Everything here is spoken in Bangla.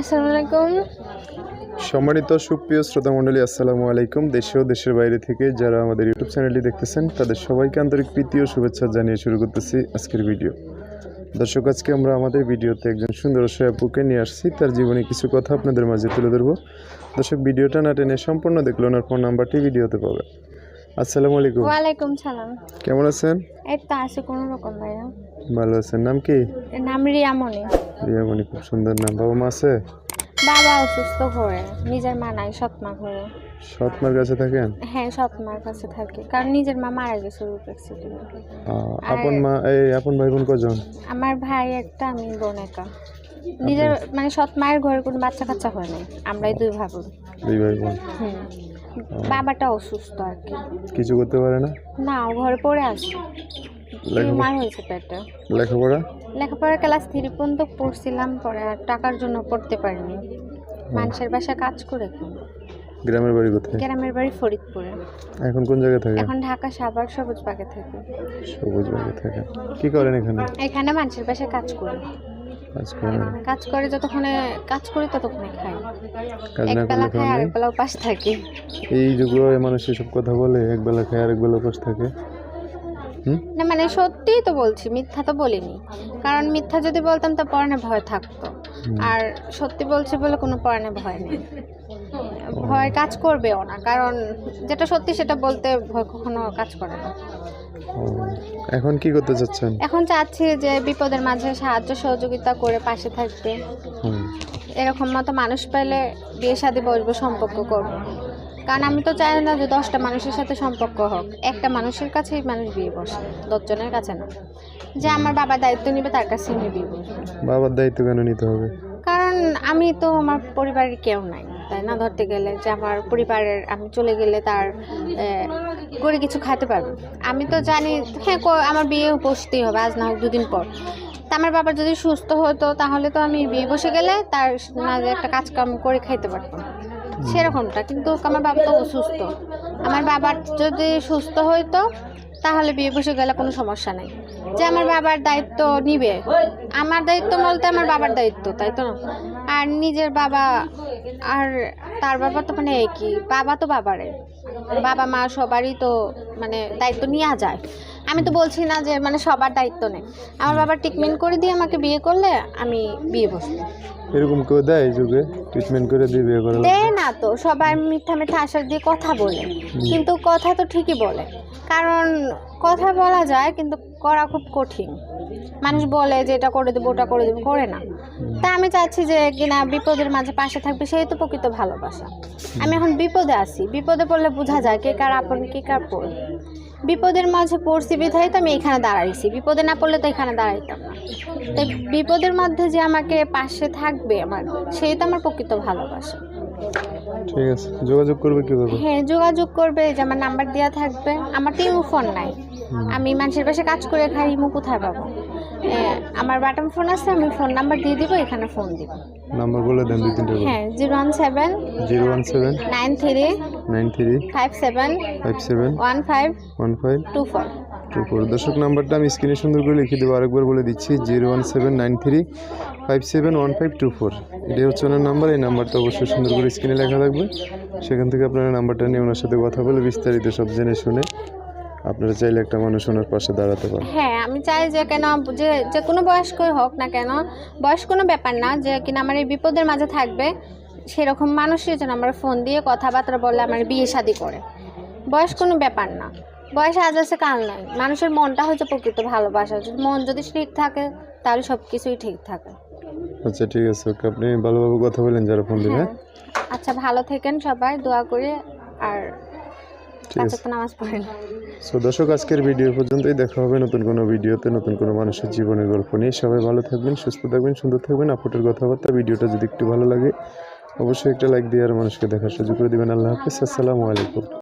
আসসালামু আলাইকুম। সম্মানিত সুপ্রিয় শ্রোতা মণ্ডলী আসসালামু আলাইকুম। দেশে ও দেশের বাইরে থেকে যারা আমাদের ইউটিউব চ্যানেলটি দেখতেছেন তাদের সবাইকে আন্তরিক প্রীতি ও শুভেচ্ছা জানিয়ে শুরু করতেছি আজকের ভিডিও। দর্শক আজকে আমরা আমাদের ভিডিওতে একজন সুন্দর আপুকে নিয়ে আসছি। তার জীবনে কিছু কথা আপনাদের মাঝে তুলে ধরবো। দর্শক ভিডিওটা না টেনে সম্পূর্ণ দেখল ওনার ফোন নাম্বারটি ভিডিওতে পাবে। আসসালামু আলাইকুম। ওয়ালাইকুম সালাম। কেমন আছেন? এই তো আছে কোনো রকম ভাইয়া। ভালো আছেন। নাম কি? নাম রিয়ামণি। রিয়ামণি খুব সুন্দর নাম। বাবা মা আছে? বাবা অসুস্থ ঘরে নিজের মা নাই সৎ মা ঘরে। সৎমার কাছে থাকেন? হ্যাঁ সৎমার কাছে থাকে কারণ নিজের মা মারা গেছে রূপ অ্যাক্সিডেন্টে আপন মা এই আপন ভাই বোন কজন? আমার ভাই একটা আমি বোন একা নিজের মানে সৎ মায়ের ঘরে কোনো বাচ্চা কাচ্চা হয় নাই আমরাই দুই ভাই বোন। দুই ভাই বোন? হুম। বাবাটা অসুস্থ আর কি। কিছু করতে পারে না? না ঘরে পড়ে আছে। লেখাপড়া? মার হয়েছে পেটে। লেখাপড়া? লেখাপড়া ক্লাস থ্রি পর্যন্ত পড়ছিলাম পরে আর টাকার জন্য পড়তে পারিনি। মানুষের বাসায় কাজ করে। গ্রামের বাড়ি কোথায়? গ্রামের বাড়ি ফরিদপুরে। এখন কোন জায়গায় থাকেন এখন ঢাকা সাভার সবুজ বাগে থাকে। সবুজ বাড়ি থাকেন কি করেন এখানে? এখানে মানুষের বাসায় কাজ করে। কাজ করেন? কাজ করে যতক্ষণে কাজ করি ততক্ষণে খাই কাজ না করলে খাই আর বেলা উপাস থাকি। এই যুগে মানুষ এসব কথা বলে এক বেলা খায় আরেক বেলা উপাস থাকে। না মানে সত্যিই তো বলছি মিথ্যা তো বলিনি। কারণ মিথ্যা যদি বলতাম তো পড়ানে ভয় থাকতো। আর সত্যি বলছি বলে কোনো পড়ানে ভয় নেই। ভয় কাজ করবেও না কারণ যেটা সত্যি সেটা বলতে ভয় কখনো কাজ করে না। এখন কি করতে চাচ্ছেন? এখন চাচ্ছি যে বিপদের মাঝে সাহায্য সহযোগিতা করে পাশে থাকতে। এরকম মতো মানুষ পেলে বিয়ে শাদি বসবো সম্পর্ক করব। কারণ আমি তো চাই না যে দশটা মানুষের সাথে সম্পর্ক হোক। একটা মানুষের কাছেই মানুষ বিয়ে বসে দশজনের কাছে না। যে আমার বাবা দায়িত্ব নিবে তার কাছে আমি বিয়ে বসবো। বাবার দায়িত্ব কেন নিতে হবে? কারণ আমি তো আমার পরিবারের কেউ নাই তাই না? ধরতে গেলে যে আমার পরিবারের আমি চলে গেলে তার করে কিছু খাইতে পারবে। আমি তো জানি হ্যাঁ আমার বিয়ে বসতেই হবে আজ না হোক দুদিন পর। তা আমার বাবা যদি সুস্থ হতো তাহলে তো আমি বিয়ে বসে গেলে তার মাঝে একটা কাজকর্ম করে খাইতে পারতাম। সেরকমটা, কিন্তু আমার বাবা তো অসুস্থ। আমার বাবার যদি সুস্থ হইতো, তাহলে বিয়ে বসে গেলে কোনো সমস্যা নাই। যে আমার বাবার দায়িত্ব নিবে, আমার দায়িত্ব বলতে আমার বাবার দায়িত্ব, তাই তো না? আর নিজের বাবা আর তার বাবা তো মানে একই, বাবা তো বাবারে। বাবা মা সবারই তো মানে দায়িত্ব নেওয়া যায়। আমি তো বলছি না যে মানে সবার দায়িত্ব নেই। আমার বাবা ট্রিটমেন্ট করে দিয়ে আমাকে বিয়ে করলে আমি বিয়ে বসবো। এরকম কেউ দেয় যুগে? ট্রিটমেন্ট করে দিয়ে বিয়ে করা দেয় না তো সবাই মিথ্যা মিথ্যা আশ্বাস দিয়ে কথা বলে। কিন্তু কথা তো ঠিকই বলে। কারণ কথা বলা যায় কিন্তু করা খুব কঠিন। মানুষ বলে যে এটা করে দেবো ওটা করে দেবো করে না। তা আমি চাচ্ছি যে কিনা বিপদের মাঝে পাশে থাকবে সেই তো প্রকৃত ভালোবাসা। আমি এখন বিপদে আছি। বিপদে পড়লে বোঝা যায় কে কার আপন কে কার পর। বিপদের মাঝে পড়ছি বিধায় তো আমি এখানে দাঁড়াইছি। বিপদে না পড়লে তো এখানে দাঁড়াইতাম না। তাই বিপদের মধ্যে যে আমাকে পাশে থাকবে আমার সেই তো আমার প্রকৃত ভালোবাসা। ঠিক আছে যোগাযোগ করবে কীভাবে? হ্যাঁ যোগাযোগ করবে যে আমার নাম্বার দেওয়া থাকবে। আমার তো ফোন নাই। আমি মানুষের পাশে কাজ করে খাই মুখ কোথায় পাবো? আমার বাটন ফোন আছে আমি ফোন নাম্বার দিয়ে দিব এখানে ফোন দিব। নাম্বার বলে দেন দুই তিনটে হ্যাঁ zero one seven zero one seven nine three nine three five seven five seven one five one five two four two four দর্শক নাম্বারটা আমি স্ক্রিনে সুন্দর করে লিখে দেবো আরেকবার বলে দিচ্ছি zero one seven nine three five seven one five two four এটাই হচ্ছে ওনার নাম্বার এই নাম্বারটা অবশ্যই সুন্দর করে স্ক্রিনে লেখা থাকবে। সেখান থেকে আপনারা নাম্বারটা নিয়ে ওনার সাথে কথা বলে বিস্তারিত সব জেনে শুনে আপনারা চাইলে একটা মানুষ ওনার পাশে দাঁড়াতে পারেন। হ্যাঁ আমি চাই যে কেন যে যে কোনো বয়স্কই হোক না কেন বয়স কোনো ব্যাপার না যে কিনা আমার এই বিপদের মাঝে থাকবে সেরকম মানুষই যেন আমার ফোন দিয়ে কথাবার্তা বলে আমার বিয়ে শাদি করে। বয়স কোনো ব্যাপার না। বয়স আজ আছে কাল নাই। মানুষের মনটা হচ্ছে প্রকৃত ভালোবাসা। যদি মন যদি ঠিক থাকে তাহলে সব কিছুই ঠিক থাকে। আচ্ছা ঠিক আছে ওকে। আপনি ভালোভাবে কথা বলেন যারা ফোন দেবে। হ্যাঁ। আচ্ছা ভালো থাকেন সবাই দোয়া করে। আর নামাজ পড়েন। সো দর্শক আজকের ভিডিও পর্যন্তই। দেখা হবে নতুন কোনো ভিডিওতে নতুন কোনো মানুষের জীবনের গল্প নিয়ে। সবাই ভালো থাকবেন সুস্থ থাকবেন সুন্দর থাকবেন। আপুটের কথাবার্তা ভিডিওটা যদি একটু ভালো লাগে অবশ্যই একটা লাইক দিয়ে আর মানুষকে দেখার সুযোগ করে দেবেন। আল্লাহ হাফিজ। আসসালামু আলাইকুম।